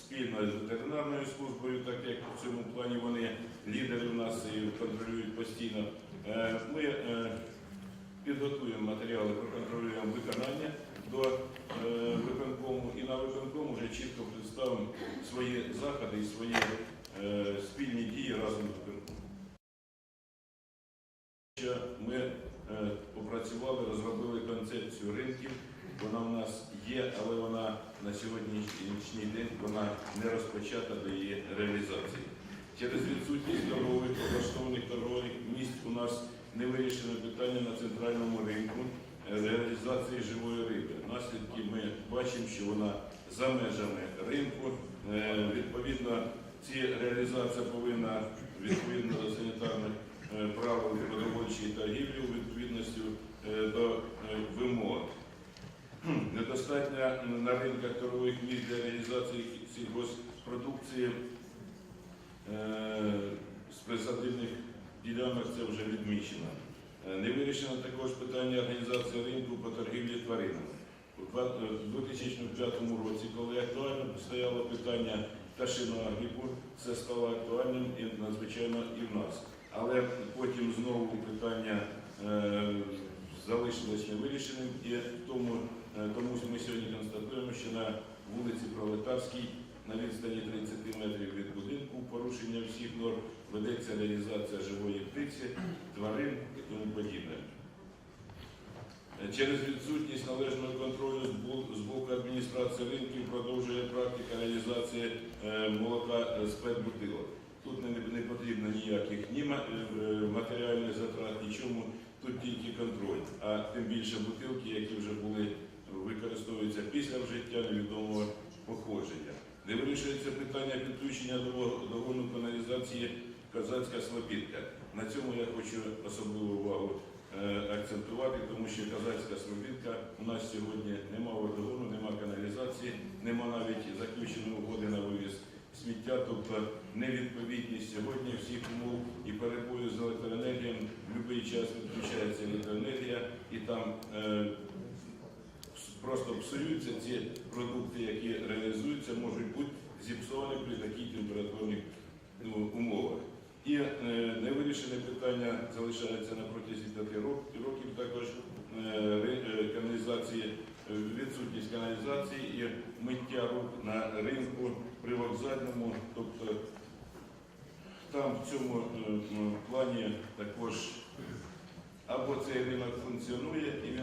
з ветеринарною службою, так як в цьому плані вони лідери в нас і контролюють постійно. Е, Ми е, підготуємо матеріали, проконтролюємо виконання до е, виконкому і на виконкому вже чітко представимо свої заходи і свої спільні дії разом з виконкомом. Ми попрацювали, розробили концепцію ринків. Вона в нас є, але вона на сьогоднішній день вона не розпочата до її реалізації. Через відсутність торгових облаштованих торгових місць у нас не вирішено питання на центральному ринку реалізації живої риби. Наслідки ми бачимо, що вона за межами ринку. Е, Відповідно, ці реалізація повинна відповідно до санітарних е, правил продовольчої торгівлі у відповідності е, до е, вимог. Недостатньо на ринках торгових місць для реалізації сільгоспродукції е, з присадибних ділянок це вже відмічено. Е, Не вирішено також питання організації ринку по торгівлі тваринами. У два- е, у 2005 році, коли актуально стояло питання пташиного грипу, це стало актуальним і надзвичайно і в нас. Але потім знову питання залишилось невирішеним, і тому, е, тому ми сьогодні констатуємо, що на вулиці Пролетарській на відстані 30 метрів від будинку порушення всіх норм ведеться реалізація живої птиці, тварин і тому подібне. Е, Через відсутність належного контролю з боку адміністрації ринків продовжує практика реалізації е, молока е, з петбутилок. Тут не, потрібно ніяких ні е, матеріальних затрат, нічому, тут тільки контроль. А тим більше бутилки, які вже були використовуються після вжиття невідомого походження. Не вирішується питання підключення до догону каналізації Казацька Слобідка. На цьому я хочу особливу увагу е, акцентувати, тому що Казацька Слобідка у нас сьогодні нема водогону, нема каналізації, нема навіть заключеної угоди на вивіз сміття, тобто невідповідність сьогодні всіх умов і перебою з електроенергією. Час відключається електроенергія і там е, просто псуються ці продукти, які реалізуються, можуть бути зіпсовані при таких температурних ну, умовах. І е, невирішене питання залишається на протязі 5 рок- років також е, е, каналізації, е, відсутність каналізації і миття рук на ринку при вокзальному. Тобто там в цьому е, плані також або цей ринок функціонує